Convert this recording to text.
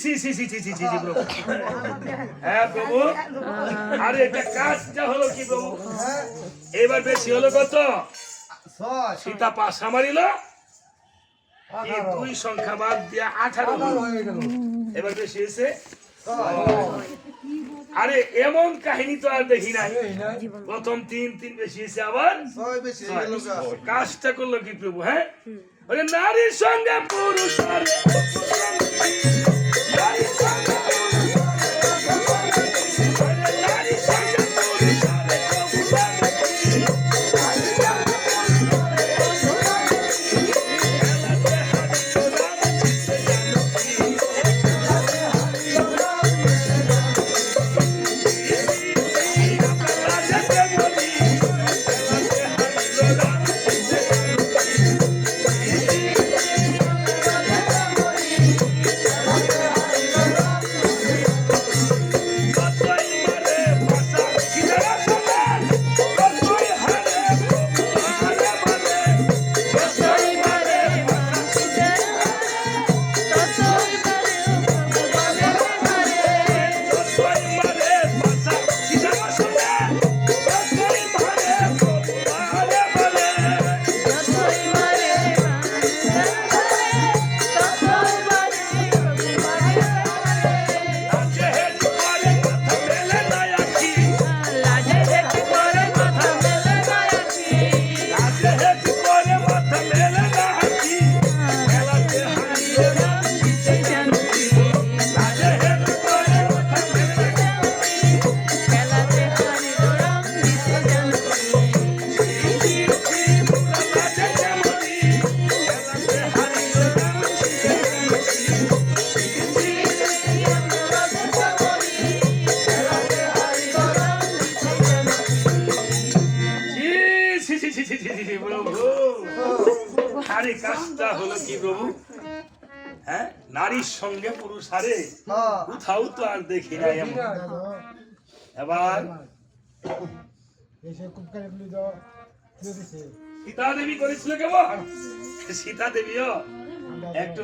ছি ছি ছি ছি ছি প্রভু হ্যাঁ প্রভু? আরে এটা কাজটা হলো কি প্রভু? এবার বেশি হলো কত? সীতা পাশা মারিল? এই দুই সংখ্যা বাদ দিয়ে আঠারো। হয়ে এবার বেশি হয়েছে? আরে এমন কাহিনী তো আর দেখি নাই। প্রথম তিন তিন বেশি হয়েছে আবার। কাজটা করল কি প্রভু হ্যাঁ? নারীর সঙ্গে পুরুষ হ্যাঁ? সঙ্গে পুরুষ আরে কোথাও তো আর দেখি এবার সীতা দেবী করেছিল কেমন? সীতা দেবীও একটু